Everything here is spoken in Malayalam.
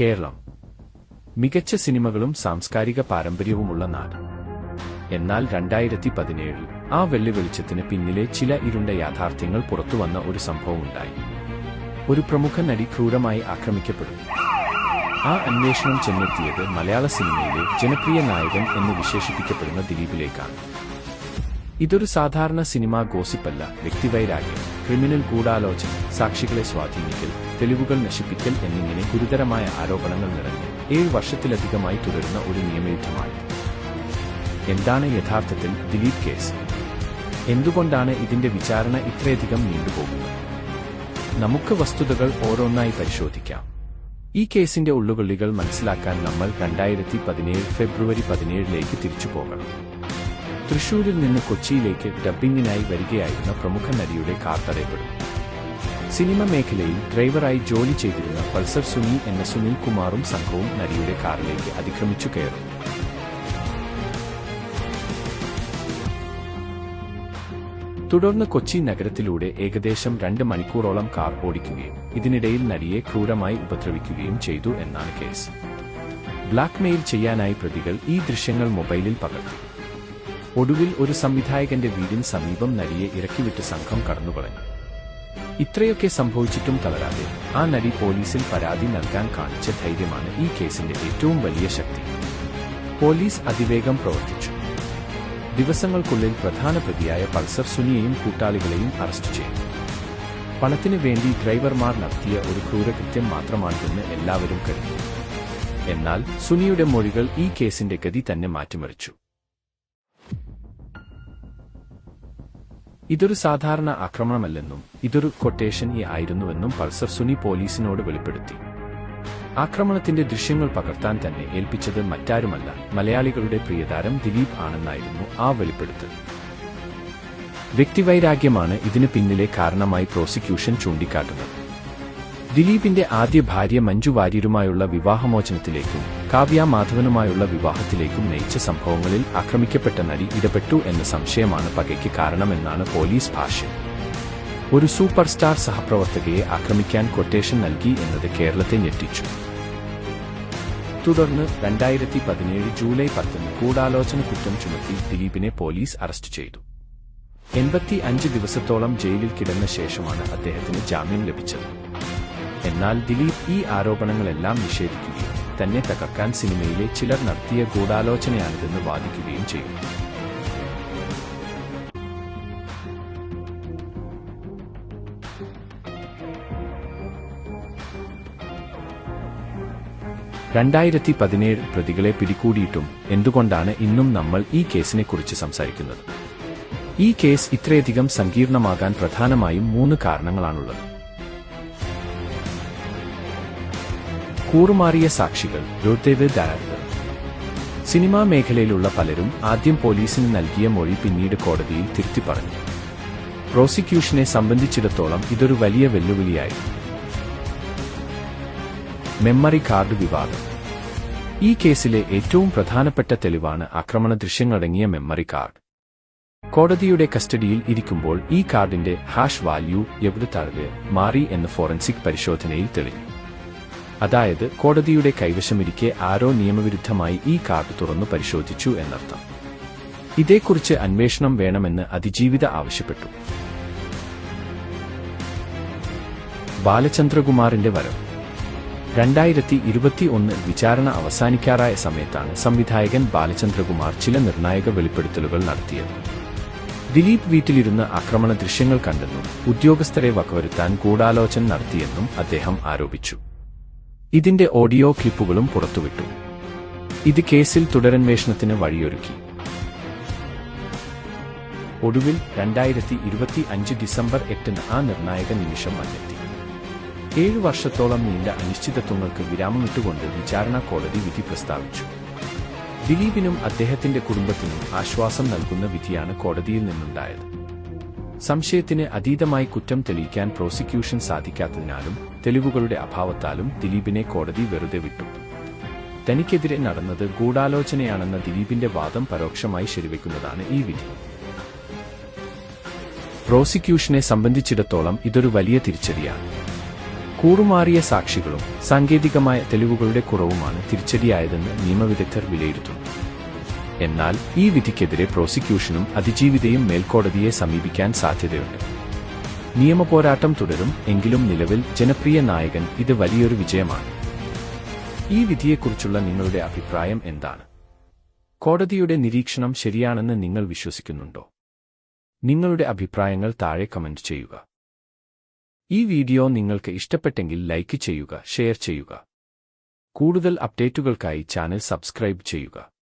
കേരളം. മികച്ച സിനിമകളും സാംസ്കാരിക പാരമ്പര്യവുമുള്ള നാട്. എന്നാൽ രണ്ടായിരത്തി പതിനേഴിൽ ആ വെള്ളി വെളിച്ചത്തിന് പിന്നിലെ ചില ഇരുണ്ട യാഥാർത്ഥ്യങ്ങൾ പുറത്തുവന്ന ഒരു സംഭവമുണ്ടായി ഒരു പ്രമുഖ നടി ക്രൂരമായി ആക്രമിക്കപ്പെടുന്നു. ആ അന്വേഷണം ചെന്നെത്തിയത് മലയാള സിനിമയിലെ ജനപ്രിയ നായകൻ എന്ന് വിശേഷിപ്പിക്കപ്പെടുന്ന ദിലീപിലേക്കാണ്. ഇതൊരു സാധാരണ സിനിമാ ഗോസിപ്പല്ല വ്യക്തിവൈരാഗ്യം ക്രിമിനൽ ഗൂഢാലോചന സാക്ഷികളെ സ്വാധീനിക്കൽ തെളിവുകൾ നശിപ്പിക്കൽ എന്നിങ്ങനെ ഗുരുതരമായ ആരോപണങ്ങൾ നിറഞ്ഞ് ഏഴ് വർഷത്തിലധികമായി തുടരുന്ന ഒരു നിയമയുദ്ധമാണ്. എന്താണ് യഥാർത്ഥത്തിൽ ദിലീപ് കേസ്? എന്തുകൊണ്ടാണ് ഇതിന്റെ വിചാരണ ഇത്രയധികം നീണ്ടുപോകുന്നത്? നമുക്ക് വസ്തുതകൾ ഓരോന്നായി പരിശോധിക്കാം. ഈ കേസിന്റെ ഉള്ളുകൊള്ളികൾ മനസ്സിലാക്കാൻ നമ്മൾ രണ്ടായിരത്തി പതിനേഴ് ഫെബ്രുവരി പതിനേഴിലേക്ക് തിരിച്ചു പോകണം. തൃശൂരിൽ നിന്ന് കൊച്ചിയിലേക്ക് ഡബ്ബിംഗിനായി വരികയായിരുന്ന പ്രമുഖ നടിയുടെ കാർ തടയപ്പെടും. സിനിമ മേഖലയിൽ ഡ്രൈവറായി ജോലി ചെയ്തിരുന്ന പൾസർ സുനി എന്ന സുനിൽ കുമാറും സംഘവും നടിയുടെ കാറിലേക്ക് അതിക്രമിച്ചു കയറും. തുടർന്ന് കൊച്ചി നഗരത്തിലൂടെ ഏകദേശം രണ്ട് മണിക്കൂറോളം കാർ ഓടിക്കുകയും ഇതിനിടയിൽ നടിയെ ക്രൂരമായി ഉപദ്രവിക്കുകയും ചെയ്തു എന്നാണ് കേസ്. ബ്ലാക്ക്മെയിൽ ചെയ്യാനായി പ്രതികൾ ഈ ദൃശ്യങ്ങൾ മൊബൈലിൽ പകർത്തി. ഒടുവിൽ ഒരു സംവിധായകന്റെ വീടിന് സമീപം നടിയെ ഇറക്കിവിട്ട് സംഘം കടന്നുകളഞ്ഞു. ഇത്രയൊക്കെ സംഭവിച്ചിട്ടും തളരാതെ ആ നടി പോലീസിൽ പരാതി നൽകാൻ കാണിച്ച ധൈര്യമാണ് ഈ കേസിന്റെ ഏറ്റവും വലിയ ശക്തി. പോലീസ് അതിവേഗം പ്രവർത്തിച്ചു. ദിവസങ്ങൾക്കുള്ളിൽ പ്രധാന പ്രതിയായ പൾസർ സുനിയെയും കൂട്ടാളികളെയും അറസ്റ്റ് ചെയ്തു. പണത്തിനു വേണ്ടി ഡ്രൈവർമാർ നടത്തിയ ഒരു ക്രൂരകൃത്യം മാത്രമാണിതെന്ന് എല്ലാവരും കരുതി. എന്നാൽ സുനിയുടെ മൊഴികൾ ഈ കേസിന്റെ ഗതി തന്നെ മാറ്റിമറിച്ചു. ഇതൊരു സാധാരണ ആക്രമണമല്ലെന്നും ഇതൊരു കൊട്ടേഷൻ ആയിരുന്നുവെന്നും പൾസർ സുനി പോലീസിനോട് വെളിപ്പെടുത്തി. ആക്രമണത്തിന്റെ ദൃശ്യങ്ങൾ പകർത്താൻ തന്നെ ഏൽപ്പിച്ചത് മറ്റാരുമല്ല മലയാളികളുടെ പ്രിയതാരം ദിലീപ് ആണെന്നായിരുന്നു ആ വെളിപ്പെടുത്തൽ. വ്യക്തിവൈരാഗ്യമാണ് ഇതിന് പിന്നിലെ കാരണമായി പ്രോസിക്യൂഷൻ ചൂണ്ടിക്കാട്ടുന്നത്. ദിലീപിന്റെ ആദ്യ ഭാര്യ മഞ്ജു വാര്യരുമായുള്ള വിവാഹമോചനത്തിലേക്കും കാവ്യ മാധവനുമായുള്ള വിവാഹത്തിലേക്കും നയിച്ച സംഭവങ്ങളിൽ ആക്രമിക്കപ്പെട്ട നടി ഇടപെട്ടു എന്ന സംശയമാണ് പകയ്ക്ക് കാരണമെന്നാണ് പോലീസ് ഭാഷ്യം. ഒരു സൂപ്പർ സ്റ്റാർ സഹപ്രവർത്തകയെ ആക്രമിക്കാൻ കൊട്ടേഷൻ നൽകി എന്നത് കേരളത്തെ ഞെട്ടിച്ചു. തുടർന്ന് രണ്ടായിരത്തി പതിനേഴ് ജൂലൈ പത്തിന് ഗൂഢാലോചന കുറ്റം ചുമത്തി ദിലീപിനെ പോലീസ് അറസ്റ്റ് ചെയ്തു. എൺപത്തി അഞ്ച് ദിവസത്തോളം ജയിലിൽ കിടന്ന ശേഷമാണ് അദ്ദേഹത്തിന് ജാമ്യം ലഭിച്ചത്. എന്നാൽ ദിലീപ് ഈ ആരോപണങ്ങളെല്ലാം നിഷേധിക്കുകയും തന്നെ തകർക്കാൻ സിനിമയിലെ ചിലർ നടത്തിയ ഗൂഢാലോചനയാണിതെന്ന് വാദിക്കുകയും ചെയ്യും. രണ്ടായിരത്തി പതിനേഴ് പ്രതികളെ പിടികൂടിയിട്ടും എന്തുകൊണ്ടാണ് ഇന്നും നമ്മൾ ഈ കേസിനെക്കുറിച്ച് സംസാരിക്കുന്നത്? ഈ കേസ് ഇത്രയധികം സങ്കീർണമാകാൻ പ്രധാനമായും മൂന്ന് കാരണങ്ങളാണുള്ളത്. കൂറുമാറിയ സാക്ഷികൾ രോത്തേവ് ഡയറക്ടർ സിനിമാ മേഖലയിലുള്ള പലരും ആദ്യം പോലീസിന് നൽകിയ മൊഴി പിന്നീട് കോടതിയിൽ തിരുത്തി പറഞ്ഞു. പ്രോസിക്യൂഷനെ സംബന്ധിച്ചിടത്തോളം ഇതൊരു വലിയ വെല്ലുവിളിയായി മെമ്മറി കാർഡ് വിവാദം. ഈ കേസിലെ ഏറ്റവും പ്രധാനപ്പെട്ട തെളിവാണ് ആക്രമണ ദൃശ്യങ്ങളടങ്ങിയ മെമ്മറി കാർഡ്. കോടതിയുടെ കസ്റ്റഡിയിൽ ഇരിക്കുമ്പോൾ ഈ കാർഡിന്റെ ഹാഷ് വാല്യൂ എവിടെ താഴെ മാറി എന്ന് ഫോറൻസിക് പരിശോധനയിൽ തെളിഞ്ഞു. അതായത് കോടതിയുടെ കൈവശമിരിക്കെ ആരോ നിയമവിരുദ്ധമായി ഈ കാർഡ് തുറന്നു പരിശോധിച്ചു എന്നർത്ഥം. ഇതേക്കുറിച്ച് അന്വേഷണം വേണമെന്ന് അതിജീവിത ആവശ്യപ്പെട്ടു. ബാലചന്ദ്രകുമാറിന്റെ വരം. രണ്ടായിരത്തി ഇരുപത്തി ഒന്ന് വിചാരണ അവസാനിക്കാറായ സമയത്താണ് സംവിധായകൻ ബാലചന്ദ്രകുമാർ ചില നിർണായക വെളിപ്പെടുത്തലുകൾ നടത്തിയത്. ദിലീപ് വീട്ടിലിരുന്ന് ആക്രമണ ദൃശ്യങ്ങൾ കണ്ടെന്നും ഉദ്യോഗസ്ഥരെ വകവരുത്താൻ ഗൂഢാലോചന നടത്തിയെന്നും അദ്ദേഹം ആരോപിച്ചു. ഇതിന്റെ ഓഡിയോ ക്ലിപ്പുകളും പുറത്തുവിട്ടു. ഇത് കേസിൽ തുടരന്വേഷണത്തിന് വഴിയൊരുക്കി. ഒടുവിൽ രണ്ടായിരത്തി ഇരുപത്തി അഞ്ച് ഡിസംബർ എട്ടിന് ആ നിർണായക നിമിഷം വന്നെത്തി. ഏഴു വർഷത്തോളം നീണ്ട അനിശ്ചിതത്വങ്ങൾക്ക് വിരാമമിട്ടുകൊണ്ട് വിചാരണ കോടതി വിധി പ്രസ്താവിച്ചു. ദിലീപിനും അദ്ദേഹത്തിന്റെ കുടുംബത്തിനും ആശ്വാസം നൽകുന്ന വിധിയാണ് കോടതിയിൽ നിന്നുണ്ടായത്. സംശയത്തിന് അതീതമായി കുറ്റം തെളിയിക്കാൻ പ്രോസിക്യൂഷൻ സാധിക്കാത്തതിനാലും തെളിവുകളുടെ അഭാവത്താലും ദിലീപിനെ കോടതി വെറുതെ വിട്ടു. തനിക്കെതിരെ നടന്നത് ഗൂഢാലോചനയാണെന്ന ദിലീപിന്റെ വാദം പരോക്ഷമായി ശരിവയ്ക്കുന്നതാണ് ഈ വിധി. പ്രോസിക്യൂഷനെ സംബന്ധിച്ചിടത്തോളം ഇതൊരു വലിയ തിരിച്ചടിയാണ്. കൂറുമാറിയ സാക്ഷികളും സാങ്കേതികമായ തെളിവുകളുടെ കുറവുമാണ് തിരിച്ചടിയായതെന്ന് നിയമവിദഗ്ധർ വിലയിരുത്തുന്നു. എന്നാൽ ഈ വിധിക്കെതിരെ പ്രോസിക്യൂഷനും അതിജീവിതയും മേൽക്കോടതിയെ സമീപിക്കാൻ സാധ്യതയുണ്ട്. നിയമപോരാട്ടം തുടരും എങ്കിലും നിലവിൽ ജനപ്രിയ നായകൻ ഇത് വലിയൊരു വിജയമാണ്. ഈ വിധിയെക്കുറിച്ചുള്ള നിങ്ങളുടെ അഭിപ്രായം എന്താണ്? കോടതിയുടെ നിരീക്ഷണം ശരിയാണെന്ന് നിങ്ങൾ വിശ്വസിക്കുന്നുണ്ടോ? നിങ്ങളുടെ അഭിപ്രായങ്ങൾ താഴെ കമന്റ് ചെയ്യുക. ഈ വീഡിയോ നിങ്ങൾക്ക് ഇഷ്ടപ്പെട്ടെങ്കിൽ ലൈക്ക് ചെയ്യുക ഷെയർ ചെയ്യുക. കൂടുതൽ അപ്ഡേറ്റുകൾക്കായി ചാനൽ സബ്സ്ക്രൈബ് ചെയ്യുക.